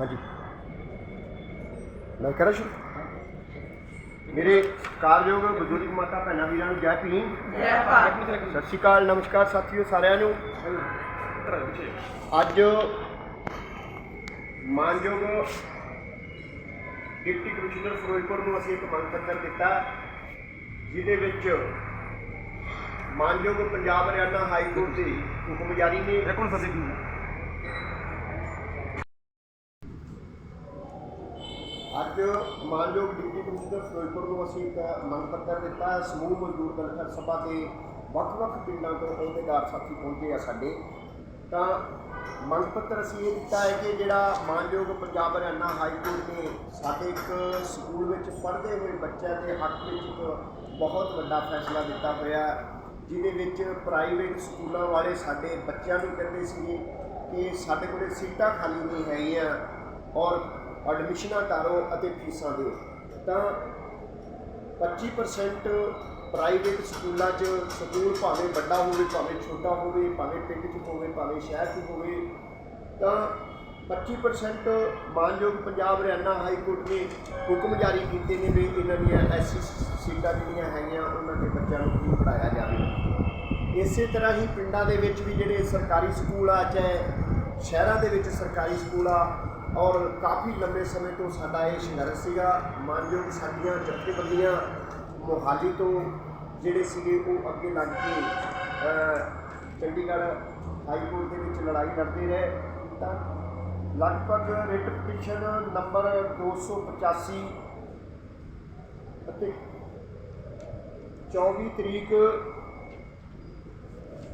ਹਾਂਜੀ। ਮੈਂ ਕਰਾਂ ਸ਼ੁਰੂ ਮੇਰੇ ਕਾਰਯੋਗ ਬਜ਼ੁਰਗ ਮਾਤਾ ਭੈਣਾਂ ਵੀਰਾਂ ਨੂੰ ਜੈ ਭੀਮ। ਜੈ ਭਾਰਤ। ਸਤਿ ਸ਼੍ਰੀ ਅਕਾਲ ਨਮਸਕਾਰ ਸਾਥੀਓ ਸਾਰਿਆਂ ਨੂੰ। ਅੱਜ ਮਾਨਯੋਗ ਡਿਪਟੀ ਕਮਿਸ਼ਨਰ ਫਿਰੋਜ਼ਪੁਰ ਨੂੰ ਅਸੀਂ ਇੱਕ ਮੰਗ ਪੱਤਰ ਦਿੱਤਾ ਜਿਹਦੇ ਵਿੱਚ ਮਾਨਯੋਗ ਪੰਜਾਬ ਹਰਿਆਣਾ ਹਾਈ ਕੋਰਟ ਦੇ ਹੁਕਮ ਜਾਰੀ ਨੇ ਇਹ ਕੌਣ ਫਸੇ ਕੀ ਅੱਜ ਮਾਨਯੋਗ ਡਿਪਟੀ ਕਮਿਸ਼ਨਰ ਫਿਰੋਜ਼ਪੁਰ ਨੂੰ ਅਸੀਂ ਇੱਕ ਮੰਗ ਪੱਤਰ ਦਿੱਤਾ ਹੈ। ਸਮੂਹ ਮਜ਼ਦੂਰ ਵੈਲਫੇਅਰ ਸਭਾ ਦੇ ਵੱਖ-ਵੱਖ ਪਿੰਡਾਂ ਤੋਂ ਅਹੁਦੇਦਾਰ ਸਾਥੀ ਪਹੁੰਚੇ ਆ ਸਾਡੇ ਤਾਂ ਮੰਗ ਪੱਤਰ ਅਸੀਂ ਇਹ ਦਿੱਤਾ ਹੈ ਕਿ ਜਿਹੜਾ ਮਾਨਯੋਗ ਪੰਜਾਬ ਹਰਿਆਣਾ ਹਾਈ ਕੋਰਟ ਨੇ ਸਾਡੇ ਇੱਕ ਸਕੂਲ ਵਿੱਚ ਪੜ੍ਹਦੇ ਹੋਏ ਬੱਚਿਆਂ ਦੇ ਹੱਕ ਵਿੱਚ ਇੱਕ ਬਹੁਤ ਵੱਡਾ ਫੈਸਲਾ ਦਿੱਤਾ ਹੋਇਆ, ਜਿਹਦੇ ਵਿੱਚ ਪ੍ਰਾਈਵੇਟ ਸਕੂਲਾਂ ਵਾਲੇ ਸਾਡੇ ਬੱਚਿਆਂ ਨੂੰ ਕਹਿੰਦੇ ਸੀ ਕਿ ਸਾਡੇ ਕੋਲੇ ਸੀਟਾਂ ਖਾਲੀ ਨਹੀਂ ਹੈਗੀਆਂ ਔਰ ਐਡਮਿਸ਼ਨਾਂ ਕਰੋ ਅਤੇ ਫੀਸਾਂ ਦਿਓ। ਤਾਂ 25% ਪ੍ਰਾਈਵੇਟ ਸਕੂਲਾਂ 'ਚ ਸਕੂਲ ਭਾਵੇਂ ਵੱਡਾ ਹੋਵੇ, ਭਾਵੇਂ ਛੋਟਾ ਹੋਵੇ, ਭਾਵੇਂ ਪਿੰਡ 'ਚ ਹੋਵੇ, ਭਾਵੇਂ ਸ਼ਹਿਰ 'ਚ ਹੋਵੇ, ਤਾਂ 25% ਮਾਨਯੋਗ ਪੰਜਾਬ ਹਰਿਆਣਾ ਹਾਈ ਕੋਰਟ ਨੇ ਹੁਕਮ ਜਾਰੀ ਕੀਤੇ ਨੇ ਵੀ ਇਹਨਾਂ ਦੀਆਂ ਐਸੀ ਸੀਟਾਂ ਜਿਹੜੀਆਂ ਹੈਗੀਆਂ, ਉਹਨਾਂ ਦੇ ਬੱਚਿਆਂ ਨੂੰ ਵੀ ਪੜਾਇਆ ਜਾਵੇ। ਇਸੇ ਤਰ੍ਹਾਂ ਹੀ ਪਿੰਡਾਂ ਦੇ ਵਿੱਚ ਵੀ ਜਿਹੜੇ ਸਰਕਾਰੀ ਸਕੂਲ ਆ ਚਾਹੇ ਸ਼ਹਿਰਾਂ ਦੇ ਵਿੱਚ ਸਰਕਾਰੀ ਸਕੂਲ ਆ ਔਰ ਕਾਫੀ ਲੰਬੇ ਸਮੇਂ ਤੋਂ ਸਾਡਾ ਇਹ ਸੰਘਰਸ਼ ਸੀਗਾ। ਮਾਨਯੋਗ ਸਾਡੀਆਂ ਜਥੇਬੰਦੀਆਂ ਮੋਹਾਲੀ ਤੋਂ ਜਿਹੜੇ ਸੀਗੇ, ਉਹ ਅੱਗੇ ਲੱਗ ਕੇ ਚੰਡੀਗੜ੍ਹ ਹਾਈ ਕੋਰਟ ਦੇ ਵਿੱਚ ਲੜਾਈ ਲੜਦੇ ਰਹੇ। ਤਾਂ ਲਗਭਗ ਰਿਟ ਪਟੀਸ਼ਨ ਨੰਬਰ 285 ਅਤੇ 24 ਤਰੀਕ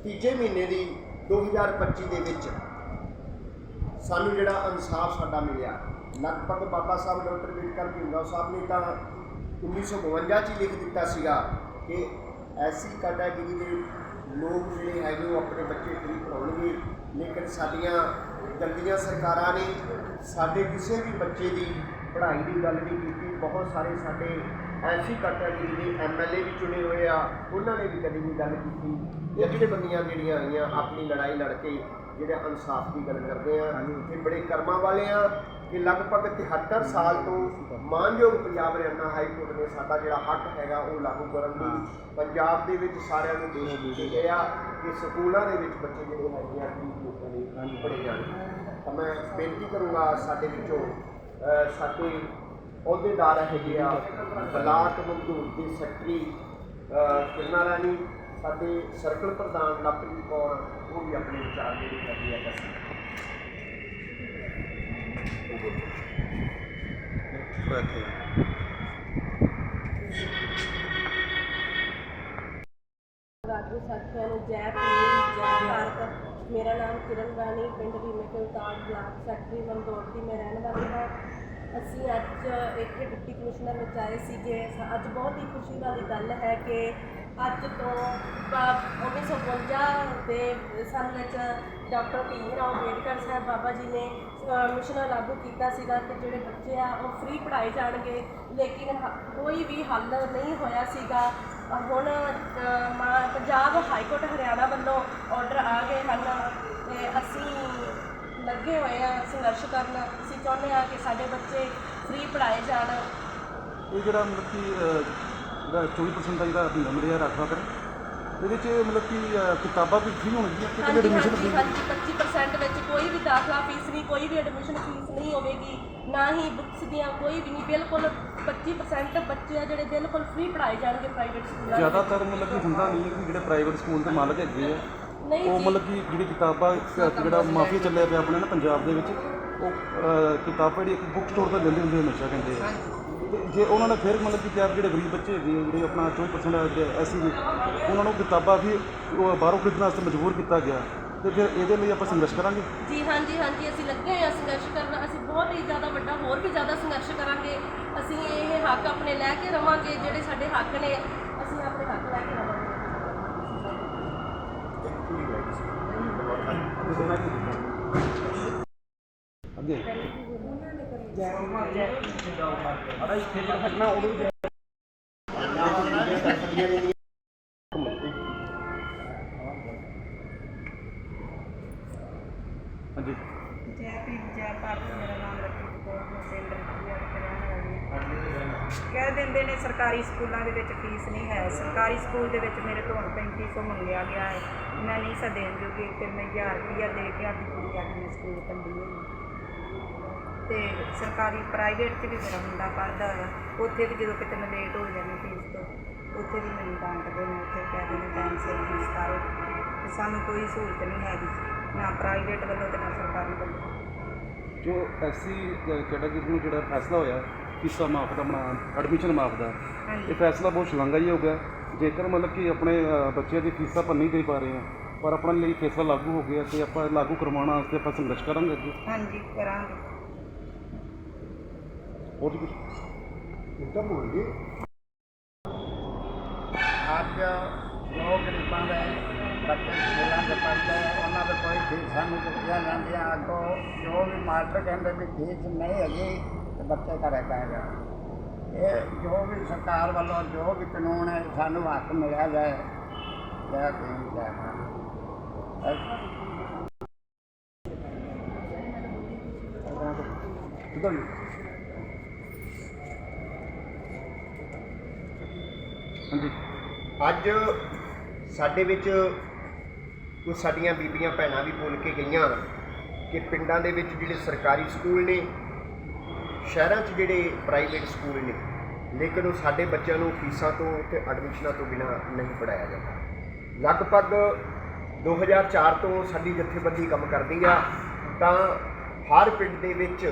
ਤੀਜੇ ਮਹੀਨੇ ਦੀ 2025 ਦੇ ਵਿੱਚ ਸਾਨੂੰ ਜਿਹੜਾ ਇਨਸਾਫ ਸਾਡਾ ਮਿਲਿਆ। ਲਗਭਗ ਬਾਬਾ ਸਾਹਿਬ ਡਾਕਟਰ ਅੰਬੇਡਕਰ ਭੀਮਰਾਓ ਸਾਹਿਬ ਨੇ ਤਾਂ 1952 ਚ ਲਿਖ ਦਿੱਤਾ ਸੀਗਾ ਕਿ ਐਸੀ ਕੈਟਾਗਰੀ ਦੇ ਲੋਕ ਜਿਹੜੇ ਹੈਗੇ ਉਹ ਆਪਣੇ ਬੱਚੇ ਫ੍ਰੀ ਪੜਾਉਣਗੇ ਲੇਕਿਨ ਸਾਡੀਆਂ ਗੰਦੀਆਂ ਸਰਕਾਰਾਂ ਨੇ ਸਾਡੇ ਕਿਸੇ ਵੀ ਬੱਚੇ ਦੀ ਪੜ੍ਹਾਈ ਦੀ ਗੱਲ ਨਹੀਂ ਕੀਤੀ। ਬਹੁਤ ਸਾਰੇ ਸਾਡੇ ਐਸੀ ਕੈਟਾਗਰੀ ਦੇ ਐਮਐਲਏ ਵੀ ਚੁਣੇ ਹੋਏ ਆ ਉਹਨਾਂ ਨੇ ਵੀ ਕਦੀ ਨਹੀਂ ਗੱਲ ਕੀਤੀ। ਇਹ ਜਿਹੜੇ ਬੰਦੀਆਂ ਜਿਹੜੀਆਂ ਆਈਆਂ ਆਪਣੀ ਲੜਾਈ ਲੜ ਕੇ ਜਿਹੜਾ ਇਨਸਾਫ ਦੀ ਗੱਲ ਕਰਦੇ ਆ ਇਹ ਬੜੇ ਕਰਮਾਂ ਵਾਲੇ ਆ ਕਿ ਲਗਭਗ 73 ਸਾਲ ਤੋਂ ਮਾਨਯੋਗ ਪੰਜਾਬ ਹਰਿਆਣਾ ਹਾਈ ਕੋਰਟ ਨੇ ਸਾਡਾ ਜਿਹੜਾ ਹੱਕ ਹੈਗਾ ਉਹ ਲਾਗੂ ਕਰਨ ਦੀ ਪੰਜਾਬ ਦੇ ਵਿੱਚ ਸਾਰਿਆਂ ਨੂੰ ਦੇਸ਼ ਦਿੱਤੇ ਗਏ ਆ ਕਿ ਸਕੂਲਾਂ ਦੇ ਵਿੱਚ ਬੱਚੇ ਜਿਹੜੇ ਹੈਗੇ ਆ ਠੀਕ ਲੋਕਾਂ ਦੇ ਪੜ੍ਹੇ ਜਾਣ। ਤਾਂ ਮੈਂ ਬੇਨਤੀ ਕਰੂੰਗਾ ਸਾਡੇ ਵਿੱਚੋਂ ਸਾਡੇ ਅਹੁਦੇਦਾਰ ਹੈਗੇ ਆ ਬਲਾਕ ਮਜ਼ਦੂਰ ਦੇ ਸੈਕਟਰੀ ਕਿਰਨਾ ਰਾਣੀ ਸਾਡੇ ਸਰਕਲ ਪ੍ਰਧਾਨ ਲਵਪ੍ਰੀਤ ਕੌਰ, ਉਹ ਵੀ ਆਪਣੇ ਵਿਚਾਰ ਜਿਹੜੇ ਹੈਗੇ ਆ ਦੱਸਣ। ਰਾਜੂ ਸਾਥੀਆਂ ਨੂੰ ਜੈ ਭੀਮ, ਜੈ ਭਾਰਤ। ਮੇਰਾ ਨਾਮ ਕਿਰਨ ਰਾਣੀ, ਪਿੰਡ ਰੀਮੇ ਕੇ ਬਲਾਕ ਸੈਕਟਰੀ ਮੰਦੋੜ ਦੀ ਮੈਂ ਰਹਿਣ ਵਾਲੀ ਹਾਂ। ਅਸੀਂ ਅੱਜ ਇੱਥੇ ਡਿਪਟੀ ਕਮਿਸ਼ਨਰ ਵਿੱਚ ਆਏ ਸੀਗੇ। ਅੱਜ ਬਹੁਤ ਹੀ ਖੁਸ਼ੀ ਵਾਲੀ ਗੱਲ ਹੈ ਕਿ ਅੱਜ ਤੋਂ ਬਾ- 1952 ਦੇ ਸੰਨ ਵਿੱਚ ਡਾਕਟਰ ਭੀਮ ਰਾਓ ਅੰਬੇਡਕਰ ਸਾਹਿਬ ਬਾਬਾ ਜੀ ਨੇ ਅ, ਮਿਸ਼ਨ ਲਾਗੂ ਕੀਤਾ ਸੀਗਾ ਕਿ ਜਿਹੜੇ ਬੱਚੇ ਆ ਉਹ ਫ੍ਰੀ ਪੜ੍ਹਾਏ ਜਾਣਗੇ ਲੇਕਿਨ ਹ- ਕੋਈ ਵੀ ਹੱਲ ਨਹੀਂ ਹੋਇਆ ਸੀਗਾ। ਅ, ਹੁਣ ਅ, ਮਾ- ਪੰਜਾਬ ਹਾਈ ਕੋਰਟ ਹਰਿਆਣਾ ਵੱਲੋਂ ਆਰਡਰ ਆ ਗਏ ਹਨ ਤੇ ਅਸੀਂ ਲੱਗੇ ਹੋਏ ਆ ਸੰਘਰਸ਼ ਕਰਨ। ਅਸੀਂ ਚਾਹੁੰਦੇ ਆ ਕਿ ਸਾਡੇ ਬੱਚੇ ਫ੍ਰੀ ਪੜ੍ਹਾਏ ਜਾਣ। ਇਹ ਜਿਹੜਾ ਮਤਲਬ ਕਿ ਅਹ, ਜਿਹੜਾ 24% ਦਾ ਜਿਹੜਾ ਮਹੀਨਾ ਮਿਲਿਆ ਰਾਖਵਾ ਕਰ। ਇਹਦੇ ਚ ਮਤਲਬ ਕਿ ਅਹ, ਕਿਤਾਬਾਂ ਵੀ ਫ੍ਰੀ ਹੋਣਗੀਆਂ ਕਿ ਹਾਂਜੀ ਐਡਮਿਸ਼ਨ ਹਾਂਜੀ ਫ੍ਰੀ ਹਾਂਜੀ 25% ਵਿੱਚ ਕੋਈ ਵੀ ਦਾਖਲਾ ਫੀਸ ਨਹੀਂ ਕੋਈ ਵੀ ਐਡਮਿਸ਼ਨ ਫੀਸ ਨਹੀਂ ਹੋਵੇਗੀ ਨਾ ਹੀ ਬੁੱਕਸ ਦੀਆਂ ਕੋਈ ਵੀ ਨਹੀਂ ਬਿਲਕੁਲ 25% ਬੱਚੇ ਆ ਜਿਹੜੇ ਬਿਲਕੁਲ ਫ੍ਰੀ ਪੜ੍ਹਾਏ ਜਾਣਗੇ ਪ੍ਰਾਈਵੇਟ ਸਕੂਲਾਂ ਵਿੱਚ। ਜ਼ਿਆਦਾਤਰ ਮਤਲਬ ਕਿ ਹੁੰਦਾ ਨਹੀਂ ਹੈ ਕਿ ਜਿਹੜੇ ਪ੍ਰਾਈਵੇਟ ਸਕੂਲ ਦੇ ਮਾਲਕ ਹੈਗੇ ਆ ਨਹੀਂ ਉਹ ਜੀ। ਮਤਲਬ ਕਿ ਜਿਹੜੀ ਕਿਤਾਬਾਂ ਇੱਕ ਜਿਹੜਾ ਮਾਫੀਆ ਚੱਲਿਆ ਪਿਆ ਆਪਣੇ ਨਾ ਪੰਜਾਬ ਦੇ ਵਿੱਚ ਉਹ ਅਹ, ਕਿਤਾਬਾਂ ਜਿਹੜੀ ਇੱਕ ਬੁੱਕ ਸਟੋਰ ਤੋਂ ਲੈਂਦੇ ਹੁੰਦੇ ਹਮੇਸ਼ਾ ਕਹਿੰਦੇ ਆ। ਤੇ ਜੇ ਉਹਨਾਂ ਨੇ ਫਿਰ ਮਤਲਬ ਕਿ ਤਿਆਰ ਜਿਹੜੇ ਗਰੀਬ ਬੱਚੇ ਹੈਗੇ ਆ, ਜਿਹੜੇ ਆਪਣਾ 24% ਜਿਹੜੇ ਐਸੀ ਦੇ ਉਹਨਾਂ ਨੂੰ ਕਿਤਾਬਾਂ ਵੀ ਉਹ ਬਾਹਰੋਂ ਖਰੀਦਣ ਵਾਸਤੇ ਮਜਬੂਰ ਕੀਤਾ ਗਿਆ। ਤੇ ਫਿਰ ਇਹਦੇ ਲਈ ਆਪਾਂ ਸੰਘਰਸ਼ ਕਰਾਂਗੇ? ਜੀ ਹਾਂਜੀ ਹਾਂਜੀ। ਅਸੀਂ ਲੱਗੇ ਹੋਏ ਹਾਂ ਸੰਘਰਸ਼ ਕਰਨ। ਅਸੀਂ ਬਹੁਤ ਹੀ ਜ਼ਿਆਦਾ ਵੱਡਾ ਹੋਰ ਵੀ ਜ਼ਿਆਦਾ ਸੰਘਰਸ਼ ਕਰਾਂਗੇ। ਅਸੀਂ ਇਹ ਹੱਕ ਆਪਣੇ ਲੈ ਕੇ ਰਵਾਂਗੇ ਜਿਹੜੇ ਸਾਡੇ ਹੱਕ ਨੇ ਅਸੀਂ ਆਪਣੇ ਹੱਕ ਲੈ ਕੇ ਰਵਾਂਗੇ। ਹਾਂਜੀ। ਜੈ ਭੀਮ ਜੈ ਭਾਰਤ ਮੇਰਾ ਨਾਮ ਰਕੀਬ ਕੌਰ ਹੁਸੈਨ ਲੜਕੀ ਆ ਕਰਿਆਣਾ ਵਾਲੀ ਕਹਿ ਦਿੰਦੇ ਨੇ ਸਰਕਾਰੀ ਸਕੂਲਾਂ ਦੇ ਵਿੱਚ ਫੀਸ ਨਹੀਂ ਹੈ ਸਰਕਾਰੀ ਸਕੂਲ ਦੇ ਵਿੱਚ ਮੇਰੇ ਤੋਂ 3500 ਮੰਗਿਆ ਗਿਆ ਹੈ ਮੈਂ ਨਹੀਂ ਸਾ ਦੇਣ ਜੋਗੀ ਫਿਰ ਮੈਂ 1000 ਰੁਪਇਆ ਦੇ ਕੇ ਆਪਣੀ ਕੁੜੀ ਆਪਣੇ ਸਕੂਲ ਕੰਢੀ ਹੋਈ ਤੇ ਸਰਕਾਰੀ ਪ੍ਰਾਈਵੇਟ 'ਚ ਵੀ ਮੇਰਾ ਮੁੰਡਾ ਪੜ੍ਹਦਾ ਹੋਇਆ ਉੱਥੇ ਵੀ ਜਦੋਂ ਕਿਤੇ ਮੈਂ ਲੇਟ ਹੋ ਜਾਂਦੀ ਫੀਸ ਤੋਂ ਉੱਥੇ ਵੀ ਮੈਨੂੰ ਡਾਂਟਦੇ ਨੇ ਉੱਥੇ ਕਹਿੰਦੇ ਨੇ ਟਾਈਮ ਸਿਰ ਫੀਸ ਤਾਰੋ ਤੇ ਸਾਨੂੰ ਕੋਈ ਸਹੂਲਤ ਨਹੀਂ ਹੈਗੀ ਨਾ ਪ੍ਰਾਈਵੇਟ ਵੱਲੋਂ ਤੇ ਨਾ ਸਰਕਾਰੀ ਵੱਲੋਂ। ਜੋ ਐਸਸੀ ਕੈਟਾਗਰੀ ਨੂੰ ਜਿਹੜਾ ਫੈਸਲਾ ਹੋਇਆ ਫੀਸਾਂ ਮਾਫ ਦਾ ਆਪਣਾ ਐਡਮਿਸ਼ਨ ਮਾਫ ਦਾ ਇਹ ਫੈਸਲਾ ਬਹੁਤ ਸ਼ਲਾਘਾਯੋਗ ਹੈ ਜੇਕਰ ਮਤਲਬ ਕਿ ਆਪਣੇ ਬੱਚਿਆਂ ਦੀ ਫੀਸਾਂ ਆਪਾਂ ਨਹੀਂ ਦੇ ਪਾ ਰਹੇ ਹਾਂ ਪਰ ਆਪਣੇ ਲਈ ਫੈਸਲਾ ਲਾਗੂ ਹੋ ਗਿਆ ਤੇ ਆਪਾਂ ਲਾਗੂ ਕਰਵਾਉਣ ਵਾਸਤੇ ਆਪਾਂ ਸੰਘਰਸ਼ ਕਰਾਂਗੇ ਅੱਗੇ। ਹਾਂਜੀ ਕਰਾਂਗੇ। ਜੀ ਕੁਝ ਇੱਦਾਂ ਬੋਲ ਗਏ ਅੱਜ ਜੋ ਗਰੀਬਾਂ ਦੇ ਬੱਚੇ ਸਕੂਲਾਂ ਦੇ ਪੜ੍ਹਦੇ ਉਹਨਾਂ ਦੇ ਕੋਈ ਫੀਸਾਂ ਨਹੀਂ ਦਿੱਤੀਆਂ ਜਾਂਦੀਆਂ। ਅੱਗੋਂ ਜੋ ਵੀ ਮਾਸਟਰ ਕਹਿੰਦੇ ਵੀ ਫੀਸ ਨਹੀਂ ਹੈਗੀ ਤੇ ਬੱਚੇ ਘਰੇ ਕਹਿ ਜਾਣ ਇਹ ਜੋ ਵੀ ਸਰਕਾਰ ਵੱਲੋਂ ਜੋ ਵੀ ਕਾਨੂੰਨ ਹੈ ਸਾਨੂੰ ਹੱਕ ਮਿਲਿਆ ਜਾਏ ਜੈ ਭੀਮ ਜੈ ਭਾਰਤ। ਕਿਦਾਂ ਹਾਂਜੀ। ਅੱਜ ਸਾਡੇ ਵਿੱਚ ਕੁਝ ਸਾਡੀਆਂ ਬੀਬੀਆਂ ਭੈਣਾਂ ਵੀ ਬੋਲ ਕੇ ਗਈਆਂ ਕਿ ਪਿੰਡਾਂ ਦੇ ਵਿੱਚ ਜਿਹੜੇ ਸਰਕਾਰੀ ਸਕੂਲ ਨੇ, ਸ਼ਹਿਰਾਂ 'ਚ ਜਿਹੜੇ ਪ੍ਰਾਈਵੇਟ ਸਕੂਲ ਨੇ, ਲੇਕਿਨ ਉਹ ਸਾਡੇ ਬੱਚਿਆਂ ਨੂੰ ਫੀਸਾਂ ਤੋਂ ਤੇ ਐਡਮਿਸ਼ਨਾਂ ਤੋਂ ਬਿਨਾ ਨਹੀਂ ਪੜਾਇਆ ਜਾਂਦਾ। ਲਗਭਗ 2004 ਤੋਂ ਸਾਡੀ ਜਥੇਬੰਦੀ ਕੰਮ ਕਰਦੀ ਆ, ਤਾਂ ਹਰ ਪਿੰਡ ਦੇ ਵਿੱਚ,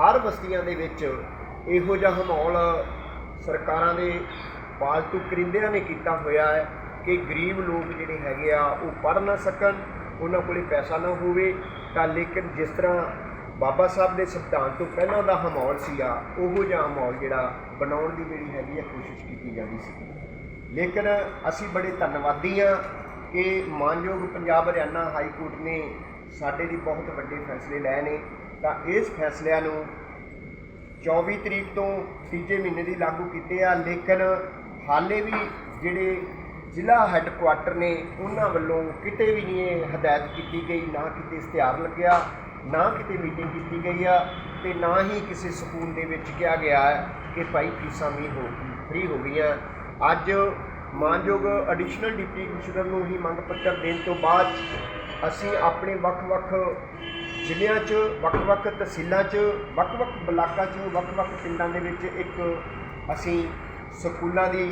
ਹਰ ਬਸਤੀਆਂ ਦੇ ਵਿੱਚ ਇਹੋ ਜਿਹਾ ਮਾਹੌਲ ਸਰਕਾਰਾਂ ਦੇ ਪਾਲਤੂ ਕਰਿੰਦਿਆਂ ਨੇ ਕੀਤਾ ਹੋਇਆ ਹੈ ਕਿ ਗਰੀਬ ਲੋਕ ਜਿਹੜੇ ਹੈਗੇ ਆ, ਉਹ ਪੜ੍ਹ ਨਾ ਸਕਣ, ਉਹਨਾਂ ਕੋਲੇ ਪੈਸਾ ਨਾ ਹੋਵੇ। ਤਾਂ ਲੇਕਿਨ ਜਿਸ ਤਰ੍ਹਾਂ ਬਾਬਾ ਸਾਹਿਬ ਦੇ ਸੰਵਿਧਾਨ ਤੋਂ ਪਹਿਲਾਂ ਦਾ ਮਾਹੌਲ ਸੀਗਾ, ਉਹੋ ਜਿਹਾ ਮਾਹੌਲ ਜਿਹੜਾ ਬਣਾਉਣ ਦੀ ਜਿਹੜੀ ਹੈਗੀ ਆ ਕੋਸ਼ਿਸ਼ ਕੀਤੀ ਜਾਂਦੀ ਸੀ। ਲੇਕਿਨ ਅਸੀਂ ਬੜੇ ਧੰਨਵਾਦੀ ਹਾਂ ਕਿ ਮਾਨਯੋਗ ਪੰਜਾਬ ਹਰਿਆਣਾ ਹਾਈ ਕੋਰਟ ਨੇ ਸਾਡੇ ਲਈ ਬਹੁਤ ਵੱਡੇ ਫੈਸਲੇ ਲਏ ਨੇ। ਤਾਂ ਇਸ ਫੈਸਲਿਆਂ ਨੂੰ 24 ਤਰੀਕ ਤੋਂ ਤੀਜੇ ਮਹੀਨੇ ਦੀ ਲਾਗੂ ਕੀਤੇ ਆ। ਲੇਕਿਨ ਹਾਲੇ ਵੀ ਜਿਹੜੇ ਜ਼ਿਲ੍ਹਾ ਹੈੱਡਕੁਆਟਰ ਨੇ, ਉਹਨਾਂ ਵੱਲੋਂ ਕਿਤੇ ਵੀ ਨਹੀਂ ਇਹ ਹਦਾਇਤ ਕੀਤੀ ਗਈ, ਨਾ ਕਿਤੇ ਇਸ਼ਤਿਹਾਰ ਲੱਗਿਆ, ਨਾ ਕਿਤੇ ਮੀਟਿੰਗ ਕੀਤੀ ਗਈ ਆ ਤੇ ਨਾ ਹੀ ਕਿਸੇ ਸਕੂਲ ਦੇ ਵਿੱਚ ਕਿਹਾ ਗਿਆ ਹੈ ਕਿ ਭਾਈ ਫੀਸਾਂ ਵੀ ਹੋ ਫ੍ਰੀ ਹੋ ਗਈਆਂ। ਅੱਜ ਮਾਨਯੋਗ ਐਡੀਸ਼ਨਲ ਡਿਪਟੀ ਕਮਿਸ਼ਨਰ ਨੂੰ ਹੀ ਮੰਗ ਪੱਤਰ ਦੇਣ ਤੋਂ ਬਾਅਦ ਅਸੀਂ ਆਪਣੇ ਵੱਖ-ਵੱਖ ਜ਼ਿਲ੍ਹਿਆਂ 'ਚ, ਵੱਖ-ਵੱਖ ਤਹਿਸੀਲਾਂ 'ਚ, ਵੱਖ-ਵੱਖ ਬਲਾਕਾਂ 'ਚ, ਵੱਖ-ਵੱਖ ਪਿੰਡਾਂ ਦੇ ਵਿੱਚ ਇੱਕ ਅਸੀਂ ਸਕੂਲਾਂ ਦੀ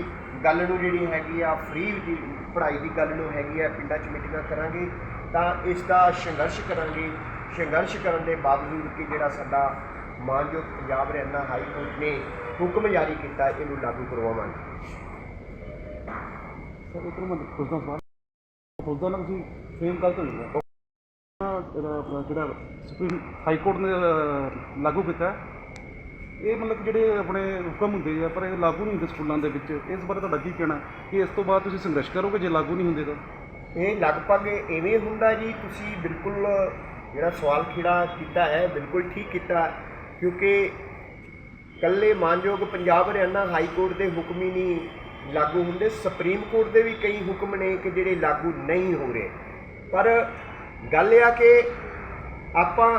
ਗੱਲ ਨੂੰ ਜਿਹੜੀ ਹੈਗੀ ਆ ਫ੍ਰੀ ਦੀ ਪੜ੍ਹਾਈ ਦੀ ਗੱਲ ਨੂੰ ਹੈਗੀ ਆ, ਪਿੰਡਾਂ 'ਚ ਮੀਟਿੰਗਾਂ ਕਰਾਂਗੇ, ਤਾਂ ਇਸ ਦਾ ਸੰਘਰਸ਼ ਕਰਾਂਗੇ। ਸੰਘਰਸ਼ ਕਰਨ ਦੇ ਬਾਵਜੂਦ ਕਿ ਜਿਹੜਾ ਸਾਡਾ ਮਾਨਯੋਗ ਪੰਜਾਬ ਹਰਿਆਣਾ ਹਾਈ ਕੋਰਟ ਨੇ ਹੁਕਮ ਜਾਰੀ ਕੀਤਾ, ਇਹਨੂੰ ਲਾਗੂ ਕਰਵਾਵਾਂਗੇ। ਸਰ, ਇੱਕ ਮੈਂ ਪੁੱਛਦਾ ਸਵਾਲ। ਪੁੱਛਦਾ ਨਾ ਤੁਸੀਂ ਸੇਮ ਗੱਲ ਤਾਂ ਨਹੀਂ ਜਿਹੜਾ ਸੁਪਰੀਮ ਹਾਈ ਕੋਰਟ ਨੇ ਲਾਗੂ ਕੀਤਾ ਇਹ ਮਤਲਬ ਜਿਹੜੇ ਆਪਣੇ ਹੁਕਮ ਹੁੰਦੇ ਆ, ਪਰ ਇਹ ਲਾਗੂ ਨਹੀਂ ਹੁੰਦੇ ਸਕੂਲਾਂ ਦੇ ਵਿੱਚ। ਇਸ ਬਾਰੇ ਤੁਹਾਡਾ ਕੀ ਕਹਿਣਾ? ਕਿ ਇਸ ਤੋਂ ਬਾਅਦ ਤੁਸੀਂ ਸੰਘਰਸ਼ ਕਰੋਗੇ ਜੇ ਲਾਗੂ ਨਹੀਂ ਹੁੰਦੇ ਤਾਂ? ਇਹ ਲਗਭਗ ਇਵੇਂ ਹੁੰਦਾ ਜੀ, ਤੁਸੀਂ ਬਿਲਕੁਲ ਜਿਹੜਾ ਸਵਾਲ ਖਿੜਾ ਕੀਤਾ ਹੈ, ਬਿਲਕੁਲ ਠੀਕ ਕੀਤਾ, ਕਿਉਂਕਿ ਕੱਲੇ ਮਾਨਯੋਗ ਪੰਜਾਬ ਹਰਿਆਣਾ ਹਾਈ ਕੋਰਟ ਦੇ ਹੁਕਮ ਹੀ ਨਹੀਂ ਲਾਗੂ ਹੁੰਦੇ। ਸੁਪਰੀਮ ਕੋਰਟ ਦੇ ਵੀ ਕਈ ਹੁਕਮ ਨੇ ਕਿ ਜਿਹੜੇ ਲਾਗੂ ਨਹੀਂ ਹੋ ਰਹੇ। ਪਰ ਗੱਲ ਇਹ ਆ ਕਿ ਆਪਾਂ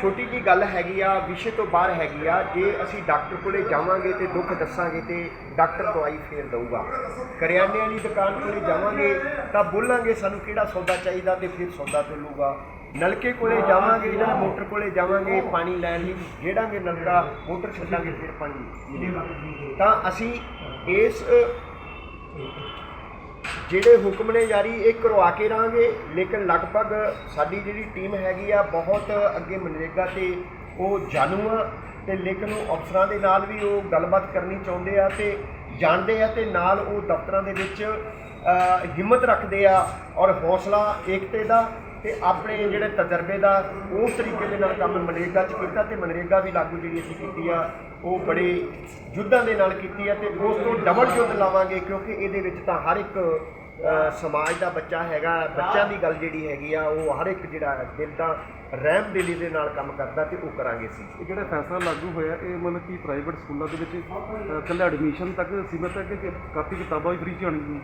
ਛੋਟੀ ਜੀ ਗੱਲ ਹੈਗੀ ਆ, ਵਿਸ਼ੇ ਤੋਂ ਬਾਹਰ ਹੈਗੀ ਆ, ਜੇ ਅਸੀਂ ਡਾਕਟਰ ਕੋਲੇ ਜਾਵਾਂਗੇ ਤੇ ਦੁੱਖ ਦੱਸਾਂਗੇ ਤੇ ਡਾਕਟਰ ਦਵਾਈ ਫੇਰ ਦਊਗਾ। ਕਰਿਆਨੇ ਵਾਲੀ ਦੁਕਾਨ ਕੋਲੇ ਜਾਵਾਂਗੇ ਤਾਂ ਬੋਲਾਂਗੇ ਸਾਨੂੰ ਕਿਹੜਾ ਸੌਦਾ ਚਾਹੀਦਾ ਤੇ ਫਿਰ ਸੌਦਾ ਤੋਲੂਗਾ ਨਲਕੇ ਕੋਲੇ ਜਾਵਾਂਗੇ, ਜਾਂ ਮੋਟਰ ਕੋਲੇ ਜਾਵਾਂਗੇ, ਪਾਣੀ ਲੈਣ ਲਈ ਜਿਹੜਾਂਗੇ ਨਲਕਾ, ਮੋਟਰ ਛੱਡਾਂਗੇ, ਫਿਰ ਪਾਣੀ ਮਿਲੇਗਾ। ਤਾਂ ਅਸੀਂ ਇਸ ਜਿਹੜੇ ਹੁਕਮ ਨੇ ਜਾਰੀ, ਇਹ ਕਰਵਾ ਕੇ ਰਹਾਂਗੇ ਲੇਕਿਨ ਲਗਭਗ ਸਾਡੀ ਜਿਹੜੀ ਟੀਮ ਹੈਗੀ ਆ, ਬਹੁਤ ਅੱਗੇ ਮਨਰੇਗਾ ਤੇ ਉਹ ਜਾਣੂ ਆ ਤੇ ਲੇਕਿਨ ਉਹ ਅਫਸਰਾਂ ਦੇ ਨਾਲ ਵੀ ਉਹ ਗੱਲਬਾਤ ਕਰਨੀ ਚਾਹੁੰਦੇ ਆ ਤੇ ਜਾਣਦੇ ਆ ਤੇ ਨਾਲ ਉਹ ਦਫ਼ਤਰਾਂ ਦੇ ਵਿੱਚ ਹਿੰਮਤ ਰੱਖਦੇ ਆ ਔਰ ਹੌਸਲਾ, ਏਕਤੇ ਦਾ ਤੇ ਆਪਣੇ ਜਿਹੜੇ ਤਜਰਬੇ ਦਾ ਉਸ ਤਰੀਕੇ ਦੇ ਨਾਲ ਕੰਮ ਮਨਰੇਗਾ 'ਚ ਕੀਤਾ ਤੇ ਮਨਰੇਗਾ ਵੀ ਲਾਗੂ ਜਿਹੜੀ ਅਸੀਂ ਕੀਤੀ ਆ ਉਹ ਬੜੇ ਯੁੱਧਾਂ ਦੇ ਨਾਲ ਕੀਤੀ ਆ ਤੇ ਉਸ ਤੋਂ ਡਬਲ ਯੁੱਧ ਲਾਵਾਂਗੇ ਕਿਉਂਕਿ ਇਹਦੇ ਵਿੱਚ ਤਾਂ ਹਰ ਇੱਕ ਸਮਾਜ ਦਾ ਬੱਚਾ ਹੈਗਾ ਬੱਚਿਆਂ ਦੀ ਗੱਲ ਜਿਹੜੀ ਹੈਗੀ ਆ ਉਹ ਹਰ ਇੱਕ ਜਿਹੜਾ ਦਿਲ ਦਾ ਰਹਿਮ ਦਿਲੀ ਦੇ ਨਾਲ ਕੰਮ ਕਰਦਾ ਤੇ ਉਹ ਕਰਾਂਗੇ ਅਸੀਂ। ਇਹ ਜਿਹੜਾ ਫੈਸਲਾ ਲਾਗੂ ਹੋਇਆ ਇਹ ਮਤਲਬ ਕਿ ਪ੍ਰਾਈਵੇਟ ਸਕੂਲਾਂ ਦੇ ਵਿੱਚ ਅਹ, ਇਕੱਲੇ ਐਡਮਿਸ਼ਨ ਤੱਕ ਸੀਮਿਤ ਹੈ ਕਿ ਕਾਪੀ ਕਿਤਾਬਾਂ ਵੀ ਫ੍ਰੀ ਚ ਆਉਣਗੀਆਂ?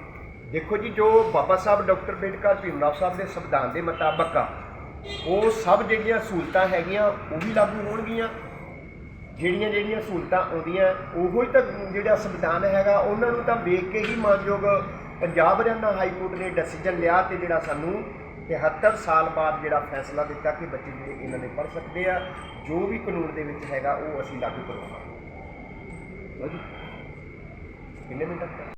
ਦੇਖੋ ਜੀ, ਜੋ ਬਾਬਾ ਸਾਹਿਬ, ਡਾਕਟਰ ਅੰਬੇਡਕਰ ਭੀਮਰਾਓ ਸਾਹਿਬ ਦੇ ਸੰਵਿਧਾਨ ਦੇ ਮੁਤਾਬਕ ਆ, ਉਹ ਸਭ ਜਿਹੜੀਆਂ ਸਹੂਲਤਾਂ ਹੈਗੀਆਂ, ਉਹ ਵੀ ਲਾਗੂ ਹੋਣਗੀਆਂ। ਜਿਹੜੀਆਂ ਜਿਹੜੀਆਂ ਸਹੂਲਤਾਂ ਆਉਂਦੀਆਂ, ਉਹੋ ਹੀ ਤਾਂ ਜਿਹੜਾ ਸੰਵਿਧਾਨ ਹੈਗਾ, ਉਹਨਾਂ ਨੂੰ ਤਾਂ ਵੇਖ ਕੇ ਹੀ ਮਾਨਯੋਗ ਪੰਜਾਬ ਹਰਿਆਣਾ ਹਾਈ ਕੋਰਟ ਨੇ ਡਿਸੀਜਨ ਲਿਆ ਤੇ ਜਿਹੜਾ ਸਾਨੂੰ 73 ਸਾਲ ਬਾਅਦ ਜਿਹੜਾ ਫੈਸਲਾ ਦਿੱਤਾ ਕਿ ਬੱਚੇ ਜਿਹੜੇ ਇਹਨਾਂ ਨੇ ਪੜ੍ਹ ਸਕਦੇ ਆ, ਜੋ ਵੀ ਕਾਨੂੰਨ ਦੇ ਵਿੱਚ ਹੈਗਾ, ਉਹ ਅਸੀਂ ਲਾਗੂ ਕਰਵਾਵਾਂਗੇ। ਕਿੰਨੇ ਮਿੰਟ ਤੱਕ